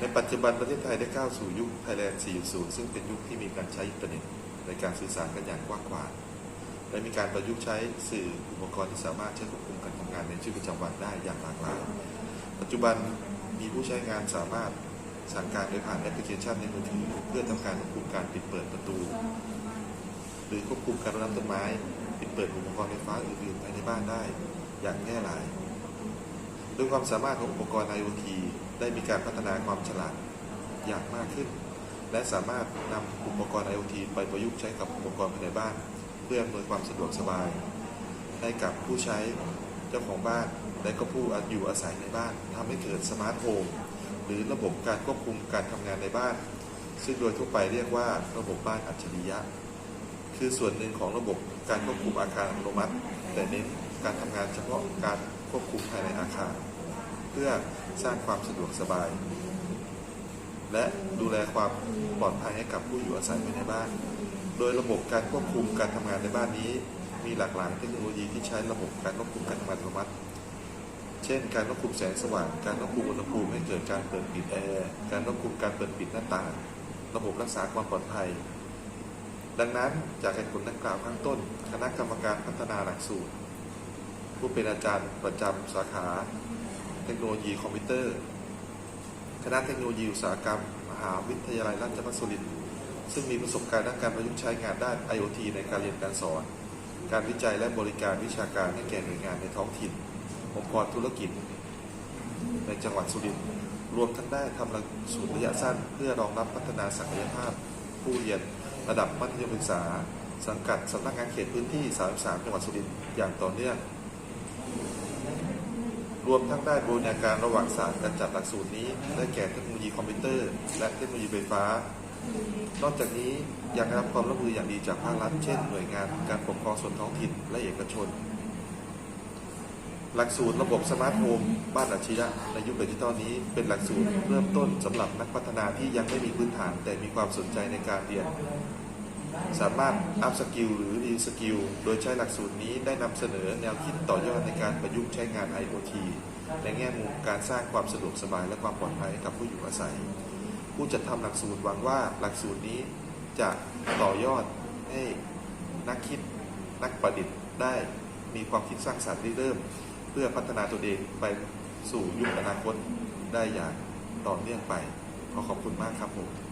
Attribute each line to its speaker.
Speaker 1: ในปัจจุบันประเทศไทยได้ก้าวสู่ยุคไทยแลนด์ 4.0 ซึ่งเป็นยุคที่มีการใช้อินเทอร์เน็ตในการสื่อสารกันอย่างกว้างขวางและมีการประยุกต์ใช้สื่ออุปกรณ์ที่สามารถใช้ควบคุมการทำงานในชีวิตประจำวันได้อย่างหลากหลาย ปัจจุบันมีผู้ใช้งานสามารถสั่งการโดยผ่านแอปพลิเคชันในมือถือเพื่อทำการควบคุมการปิดเปิดประตู หรือควบคุมการรดน้ำต้นไม้ ปิดเปิดอุปกรณ์ไฟฟ้าอื่นๆภายในบ้านได้ อย่างแง่หลาย ยความสามารถของอุปกรณ์ IoT ได้มีการพัฒนาความฉลาดอย่างมากขึ้น และสามารถนำอุปกรณ์ IoT ไปประยุกต์ใช้กับอุปกรณ์ภายในบ้าน เพื่ออำนวยความสะดวกสบาย ให้กับผู้ใช้เจ้าของบ้าน และก็ผู้อยู่อาศัยในบ้านทำให้เกิดสมาร์ทโฮมหรือระบบการควบคุมการทำงานในบ้าน ซึ่งโดยทั่วไปเรียกว่าระบบบ้านอัจฉริยะ คือส่วนหนึ่งของระบบการควบคุมอาคารอัตโนมัติ แต่เน้นการทำงานเฉพาะการควบคุมภายในอาคาร เพื่อสร้างความสะดวกสบาย และดูแลความปลอดภัยให้กับผู้อยู่อาศัยภายในบ้าน โดยระบบการควบคุมการทำงานในบ้านนี้ มีหลากหลายเทคโนโลยีที่ใช้ระบบการควบคุมการทำงานอัตโนมัติ เช่น การควบคุมแสงสว่าง การควบคุมอุณหภูมิให้เกิดการเปิดปิดแอร์การควบคุมการเปิดปิดหน้าต่าง ระบบรักษาความปลอดภัยดังนั้นจากเหตุผลดังกล่าวข้างต้น คณะกรรมการพัฒนาหลักสูตร ผู้เป็นอาจารย์ประจำสาขา เทคโนโลยีคอมพิวเตอร์ คณะเทคโนโลยีอุตสาหกรรม มหาวิทยาลัยราชภัฏสุรินทร์ซึ่งมีประสบการณ์ด้านการประยุกต์ใช้งานด้าน IoT ในการเรียนการสอน การวิจัยและบริการวิชาการให้แก่หน่วยงานในท้องถิ่น องค์กรธุรกิจ ในจังหวัดสุรินทร์รวมทั้งได้ทำหลักสูตรระยะสั้น เพื่อรองรับพัฒนาศักยภาพ ผู้เรียนระดับมัธยมศึกษา สังกัดสำนักงานเขตพื้นที่ 33 จังหวัดสุรินทร์อย่างต่อเนื่อง รวมทั้งได้บูรณาการระหว่างศาสตร์การจัดหลักสูตรนี้ ได้แก่เทคโนโลยีคอมพิวเตอร์ และเทคโนโลยีไฟฟ้า นอกจากนี้ยังได้รับความร่วมมืออย่างดีจากภาครัฐ เช่น หน่วยงานการปกครองส่วนท้องถิ่นและเอกชน หลักสูตรระบบสมาร์ทโฮมบ้านอัจฉริยะในยุคดิจิทัลนี้เป็นหลักสูตรเริ่มต้นสำหรับนักพัฒนาที่ยังไม่มีพื้นฐาน แต่มีความสนใจในการเรียน สามารถอัพสกิลหรือรีสกิลโดยใช้หลักสูตรนี้ได้นำเสนอแนวคิดต่อยอดในการประยุกต์ใช้งาน IoT ในแง่มุมการสร้างความสะดวกสบายและความปลอดภัยกับผู้อยู่อาศัย ผู้จัดทำหลักสูตรหวังว่าหลักสูตรนี้จะต่อยอดให้นักคิดนักประดิษฐ์ได้มีความคิดสร้างสรรค์ริเริ่ม เพื่อพัฒนาตัวเองไปสู่ยุคอนาคตได้อย่างต่อเนื่องไป ขอขอบคุณมากครับผม